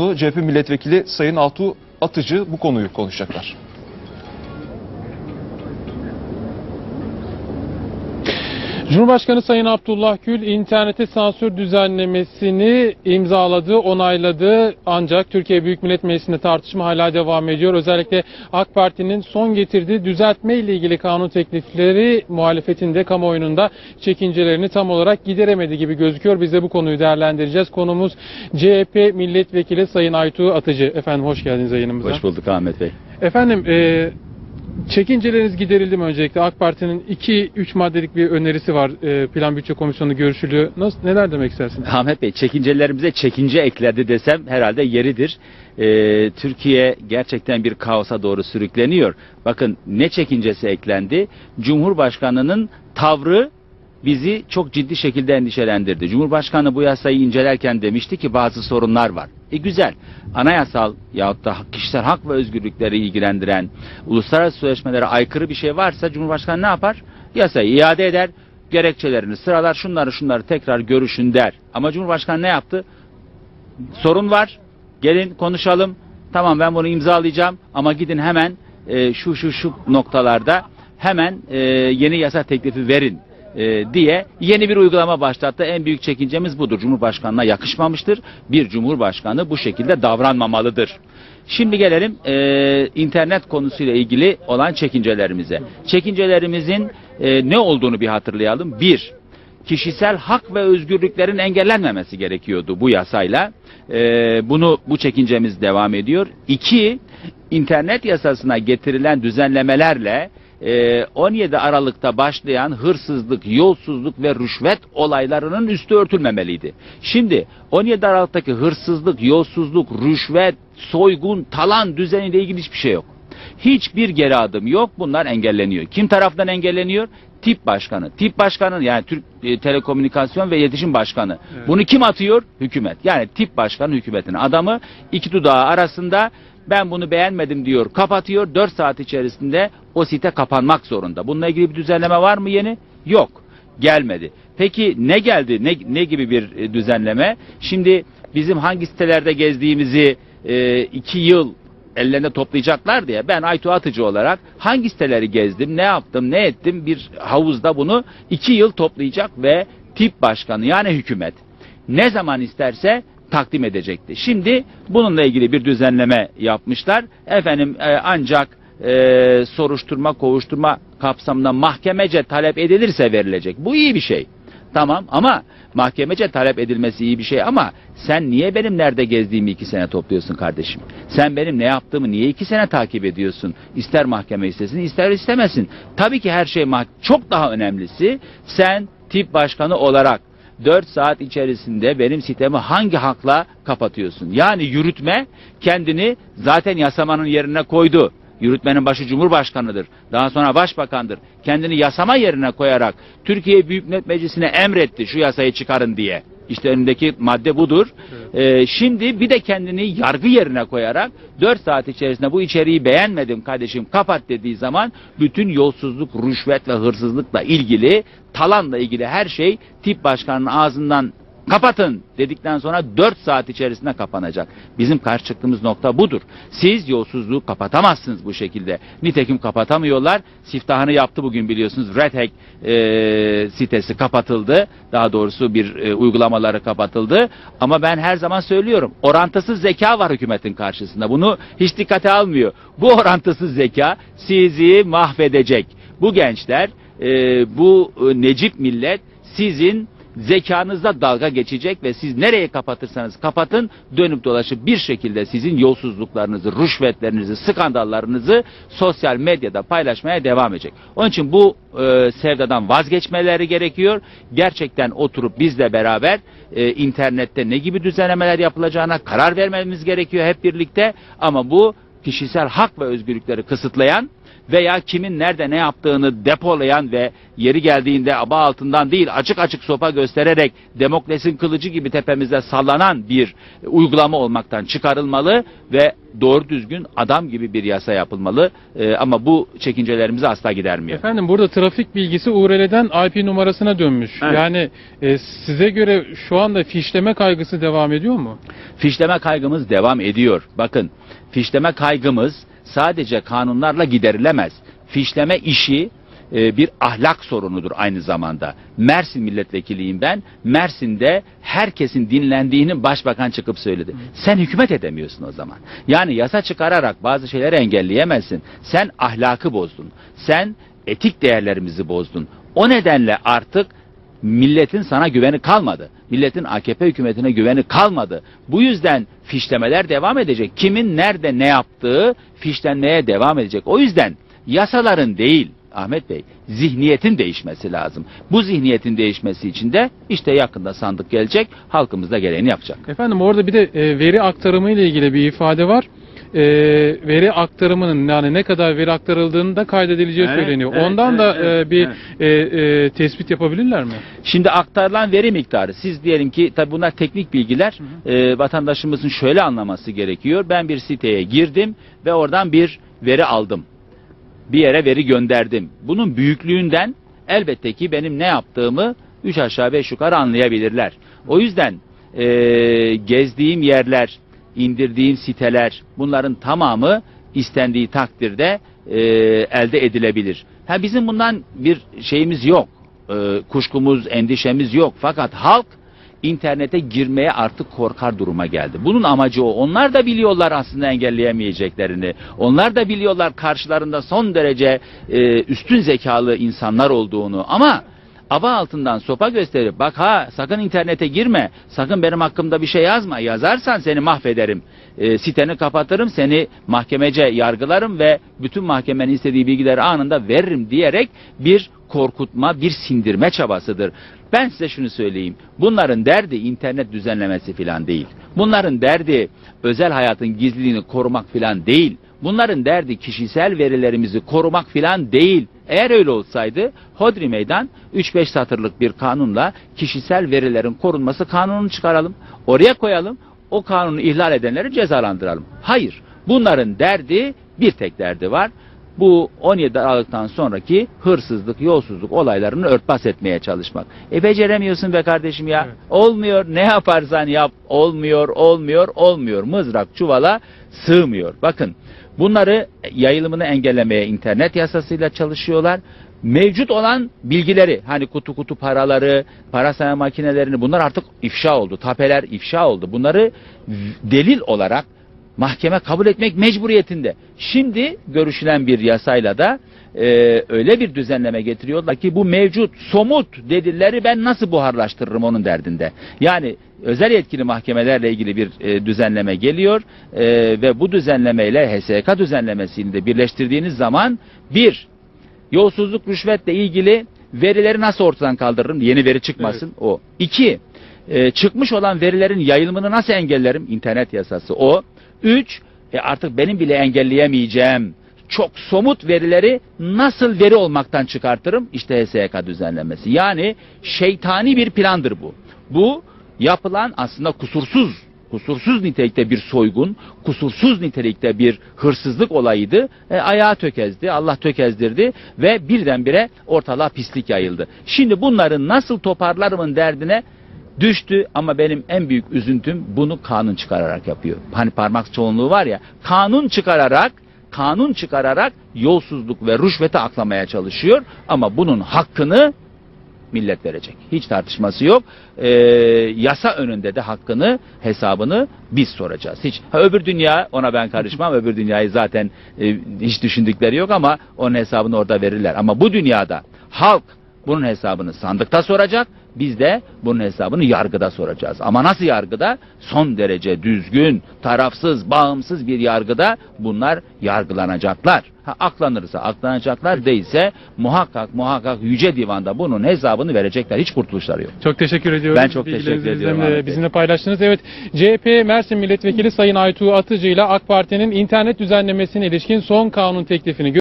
CHP milletvekili Sayın Altuğ Atıcı bu konuyu konuşacaklar. Cumhurbaşkanı Sayın Abdullah Gül internete sansür düzenlemesini imzaladı, onayladı. Ancak Türkiye Büyük Millet Meclisi'nde tartışma hala devam ediyor. Özellikle AK Parti'nin son getirdiği düzeltme ile ilgili kanun teklifleri muhalefetinde kamuoyunun da çekincelerini tam olarak gideremedi gibi gözüküyor. Biz de bu konuyu değerlendireceğiz. Konumuz CHP milletvekili Sayın Aytuğ Atıcı. Efendim hoş geldiniz yayınımıza. Hoş bulduk Ahmet Bey. Efendim e, çekinceleriniz giderildi mi öncelikle? AK Parti'nin 2-3 maddelik bir önerisi var. E, Plan Bütçe Komisyonu görüşülüyor. Nasıl, neler demek istersiniz? Ahmet Bey çekincelerimize çekince ekledi desem herhalde yeridir. Ee, Türkiye gerçekten bir kaosa doğru sürükleniyor. Bakın ne çekincesi eklendi? Cumhurbaşkanının tavrı bizi çok ciddi şekilde endişelendirdi. Cumhurbaşkanı bu yasayı incelerken demişti ki bazı sorunlar var. E güzel. Anayasal yahut da kişisel hak ve özgürlükleri ilgilendiren uluslararası sözleşmelere aykırı bir şey varsa Cumhurbaşkanı ne yapar? Yasayı iade eder, gerekçelerini sıralar, şunları şunları tekrar görüşün der. Ama Cumhurbaşkanı ne yaptı? Sorun var, gelin konuşalım. Tamam ben bunu imzalayacağım ama gidin hemen e, şu şu şu noktalarda hemen e, yeni yasa teklifi verin e, diye yeni bir uygulama başlattı. En büyük çekincemiz budur. Cumhurbaşkanına yakışmamıştır. Bir cumhurbaşkanı bu şekilde davranmamalıdır. Şimdi gelelim e, internet konusuyla ilgili olan çekincelerimize. Çekincelerimizin e, ne olduğunu bir hatırlayalım. Bir, kişisel hak ve özgürlüklerin engellenmemesi gerekiyordu bu yasayla. Ee, bunu bu çekincemiz devam ediyor. İki, internet yasasına getirilen düzenlemelerle e, 17 Aralık'ta başlayan hırsızlık, yolsuzluk ve rüşvet olaylarının üstü örtülmemeliydi. Şimdi 17 Aralık'taki hırsızlık, yolsuzluk, rüşvet, soygun, talan düzeniyle ilgili hiçbir şey yok. Hiçbir geri adım yok. Bunlar engelleniyor. Kim tarafından engelleniyor? Tip başkanı. Tip başkanı yani Türk e, Telekomünikasyon ve İletişim Başkanı. Evet. Bunu kim atıyor? Hükümet. Yani tip başkanı hükümetin adamı iki dudağı arasında ben bunu beğenmedim diyor. Kapatıyor. 4 saat içerisinde o site kapanmak zorunda. Bununla ilgili bir düzenleme var mı yeni? Yok. Gelmedi. Peki ne geldi? Ne, ne gibi bir e, düzenleme? Şimdi bizim hangi sitelerde gezdiğimizi e, iki yıl ellerinde toplayacaklar diye ben Aytu Atıcı olarak hangi siteleri gezdim, ne yaptım, ne ettim bir havuzda bunu iki yıl toplayacak ve tip başkanı yani hükümet ne zaman isterse takdim edecekti. Şimdi bununla ilgili bir düzenleme yapmışlar. Efendim e, ancak e, soruşturma, kovuşturma kapsamında mahkemece talep edilirse verilecek. Bu iyi bir şey. Tamam ama mahkemece talep edilmesi iyi bir şey ama sen niye benim nerede gezdiğimi iki sene topluyorsun kardeşim? Sen benim ne yaptığımı niye iki sene takip ediyorsun? İster mahkeme istesin ister istemesin. Tabii ki her şey çok daha önemlisi sen tip başkanı olarak 4 saat içerisinde benim sitemi hangi hakla kapatıyorsun? Yani yürütme kendini zaten yasamanın yerine koydu. Yürütmenin başı Cumhurbaşkanı'dır. Daha sonra Başbakan'dır. Kendini yasama yerine koyarak Türkiye Büyük Millet Meclisi'ne emretti şu yasayı çıkarın diye. İşte önündeki madde budur. Ee, şimdi bir de kendini yargı yerine koyarak 4 saat içerisinde bu içeriği beğenmedim kardeşim kapat dediği zaman bütün yolsuzluk, rüşvet ve hırsızlıkla ilgili, talanla ilgili her şey tip başkanının ağzından kapatın dedikten sonra 4 saat içerisinde kapanacak. Bizim karşı çıktığımız nokta budur. Siz yolsuzluğu kapatamazsınız bu şekilde. Nitekim kapatamıyorlar. Siftahını yaptı bugün biliyorsunuz. Red Hack e, sitesi kapatıldı. Daha doğrusu bir e, uygulamaları kapatıldı. Ama ben her zaman söylüyorum. Orantısız zeka var hükümetin karşısında. Bunu hiç dikkate almıyor. Bu orantısız zeka sizi mahvedecek. Bu gençler, e, bu e, necip millet sizin zekanızla dalga geçecek ve siz nereye kapatırsanız kapatın dönüp dolaşıp bir şekilde sizin yolsuzluklarınızı, rüşvetlerinizi, skandallarınızı sosyal medyada paylaşmaya devam edecek. Onun için bu e, sevdadan vazgeçmeleri gerekiyor. Gerçekten oturup bizle beraber e, internette ne gibi düzenlemeler yapılacağına karar vermemiz gerekiyor hep birlikte ama bu kişisel hak ve özgürlükleri kısıtlayan veya kimin nerede ne yaptığını depolayan ve yeri geldiğinde aba altından değil açık açık sopa göstererek demokrasinin kılıcı gibi tepemizde sallanan bir uygulama olmaktan çıkarılmalı ve doğru düzgün adam gibi bir yasa yapılmalı. Ee, ama bu çekincelerimizi asla gidermiyor. Efendim burada trafik bilgisi URL'den IP numarasına dönmüş. Evet. Yani e, size göre şu anda fişleme kaygısı devam ediyor mu? Fişleme kaygımız devam ediyor. Bakın fişleme kaygımız sadece kanunlarla giderilemez. Fişleme işi e, bir ahlak sorunudur aynı zamanda. Mersin milletvekiliyim ben. Mersin'de herkesin dinlendiğini başbakan çıkıp söyledi. Sen hükümet edemiyorsun o zaman. Yani yasa çıkararak bazı şeyleri engelleyemezsin. Sen ahlakı bozdun. Sen etik değerlerimizi bozdun. O nedenle artık milletin sana güveni kalmadı. Milletin AKP hükümetine güveni kalmadı. Bu yüzden fişlemeler devam edecek. Kimin nerede ne yaptığı fişlenmeye devam edecek. O yüzden yasaların değil Ahmet Bey zihniyetin değişmesi lazım. Bu zihniyetin değişmesi için de işte yakında sandık gelecek. Halkımız da gereğini yapacak. Efendim orada bir de e, veri aktarımı ile ilgili bir ifade var. E, veri aktarımının yani ne kadar veri aktarıldığını da kaydedileceği Evet, söyleniyor. evet, Ondan da evet, e, bir evet. e, e, tespit yapabilirler mi? Şimdi aktarılan veri miktarı siz diyelim ki tabi bunlar teknik bilgiler e, vatandaşımızın şöyle anlaması gerekiyor. Ben bir siteye girdim ve oradan bir veri aldım. Bir yere veri gönderdim. Bunun büyüklüğünden elbette ki benim ne yaptığımı üç aşağı beş yukarı anlayabilirler. O yüzden e, gezdiğim yerler, indirdiğim siteler bunların tamamı istendiği takdirde e, elde edilebilir. Ha bizim bundan bir şeyimiz yok. E, kuşkumuz, endişemiz yok. Fakat halk internete girmeye artık korkar duruma geldi. Bunun amacı o. Onlar da biliyorlar aslında engelleyemeyeceklerini. Onlar da biliyorlar karşılarında son derece e, üstün zekalı insanlar olduğunu. Ama aba altından sopa gösterip bak ha sakın internete girme, sakın benim hakkımda bir şey yazma, yazarsan seni mahvederim, E, siteni kapatırım, seni mahkemece yargılarım ve bütün mahkemenin istediği bilgileri anında veririm diyerek bir korkutma, bir sindirme çabasıdır. Ben size şunu söyleyeyim, bunların derdi internet düzenlemesi filan değil. Bunların derdi özel hayatın gizliliğini korumak filan değil. Bunların derdi kişisel verilerimizi korumak filan değil. Eğer öyle olsaydı Hodri Meydan 3-5 satırlık bir kanunla kişisel verilerin korunması kanununu çıkaralım. Oraya koyalım. O kanunu ihlal edenleri cezalandıralım. Hayır. Bunların derdi bir tek derdi var. Bu 17 Aralık'tan sonraki hırsızlık, yolsuzluk olaylarını örtbas etmeye çalışmak. E beceremiyorsun be kardeşim ya. Evet. Olmuyor. Ne yaparsan yap. Olmuyor, olmuyor, olmuyor. Mızrak çuvala sığmıyor. Bakın bunları yayılımını engellemeye internet yasasıyla çalışıyorlar. Mevcut olan bilgileri hani kutu kutu paraları, para sayma makinelerini bunlar artık ifşa oldu. Tapeler ifşa oldu. Bunları delil olarak mahkeme kabul etmek mecburiyetinde. Şimdi görüşülen bir yasayla da e, öyle bir düzenleme getiriyorlar ki bu mevcut somut delilleri ben nasıl buharlaştırırım onun derdinde. Yani özel yetkili mahkemelerle ilgili bir e, düzenleme geliyor e, ve bu düzenlemeyle HSK düzenlemesini de birleştirdiğiniz zaman bir yolsuzluk rüşvetle ilgili verileri nasıl ortadan kaldırırım yeni veri çıkmasın o. İki e, çıkmış olan verilerin yayılımını nasıl engellerim internet yasası o. Üç e, artık benim bile engelleyemeyeceğim çok somut verileri nasıl veri olmaktan çıkartırım? İşte HSYK düzenlemesi. Yani şeytani bir plandır bu. Bu yapılan aslında kusursuz kusursuz nitelikte bir soygun, kusursuz nitelikte bir hırsızlık olayıydı. E, ayağı tökezdi, Allah tökezdirdi ve birdenbire ortalığa pislik yayıldı. Şimdi bunları nasıl toparlarımın derdine düştü ama benim en büyük üzüntüm bunu kanun çıkararak yapıyor. Hani parmak çoğunluğu var ya, kanun çıkararak kanun çıkararak yolsuzluk ve rüşveti aklamaya çalışıyor ama bunun hakkını millet verecek. Hiç tartışması yok. Ee, yasa önünde de hakkını, hesabını biz soracağız. Hiç. Ha, öbür dünya ona ben karışmam. öbür dünyayı zaten e, hiç düşündükleri yok ama onun hesabını orada verirler. Ama bu dünyada halk bunun hesabını sandıkta soracak. Biz de bunun hesabını yargıda soracağız. Ama nasıl yargıda? Son derece düzgün, tarafsız, bağımsız bir yargıda bunlar yargılanacaklar. Ha, aklanırsa aklanacaklar değilse muhakkak muhakkak Yüce Divan'da bunun hesabını verecekler. Hiç kurtuluşları yok. Çok teşekkür ediyorum. Ben çok teşekkür ediyorum bizimle-. Bizimle paylaştınız. Evet, CHP Mersin Milletvekili Sayın Aytuğ Atıcı ile AK Parti'nin internet düzenlemesine ilişkin son kanun teklifini